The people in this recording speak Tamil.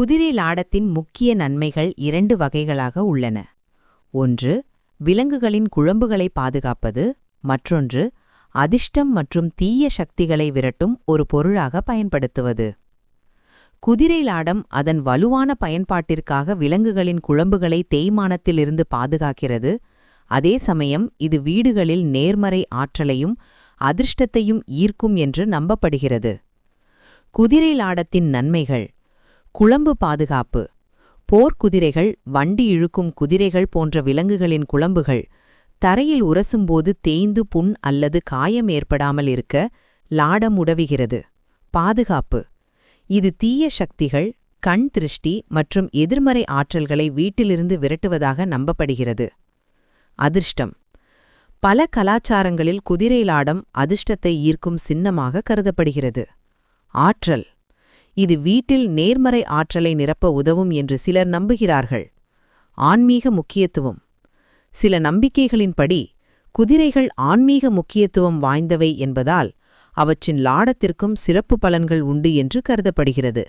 குதிரை லாடத்தின் முக்கிய நன்மைகள் இரண்டு வகைகளாக உள்ளன. ஒன்று விலங்குகளின் குழம்புகளை பாதுகாப்பது. மற்றொன்று அதிர்ஷ்டம் மற்றும் தீய சக்திகளை விரட்டும் ஒரு பொருளாக பயன்படுத்துவது. குதிரை லாடம் அதன் வலுவான பயன்பாட்டிற்காக விலங்குகளின் குழம்புகளை தேய்மானத்திலிருந்து பாதுகாக்கிறது. அதே சமயம் இது வீடுகளில் நேர்மறை ஆற்றலையும் அதிர்ஷ்டத்தையும் ஈர்க்கும் என்று நம்பப்படுகிறது. குதிரை லாடத்தின் நன்மைகள். குழம்பு பாதுகாப்பு. போர்க்குதிரைகள் வண்டி இழுக்கும் குதிரைகள் போன்ற விலங்குகளின் குழம்புகள் தரையில் உரசும்போது தேய்ந்து புண் அல்லது காயம் ஏற்படாமல் இருக்க லாடம் உதவுகிறது. பாதுகாப்பு. இது தீய சக்திகள் கண் திருஷ்டி மற்றும் எதிர்மறை ஆற்றல்களை வீட்டிலிருந்து விரட்டுவதாக நம்பப்படுகிறது. அதிர்ஷ்டம். பல கலாச்சாரங்களில் குதிரை லாடம் அதிர்ஷ்டத்தை ஈர்க்கும் சின்னமாக கருதப்படுகிறது. ஆற்றல். இது வீட்டில் நேர்மறை ஆற்றலை நிரப்ப உதவும் என்று சிலர் நம்புகிறார்கள். ஆன்மீக முக்கியத்துவம். சில நம்பிக்கைகளின்படி குதிரைகள் ஆன்மீக முக்கியத்துவம் வாய்ந்தவை என்பதால் அவற்றின் லாடத்திற்கும் சிறப்பு பலன்கள் உண்டு என்று கருதப்படுகிறது.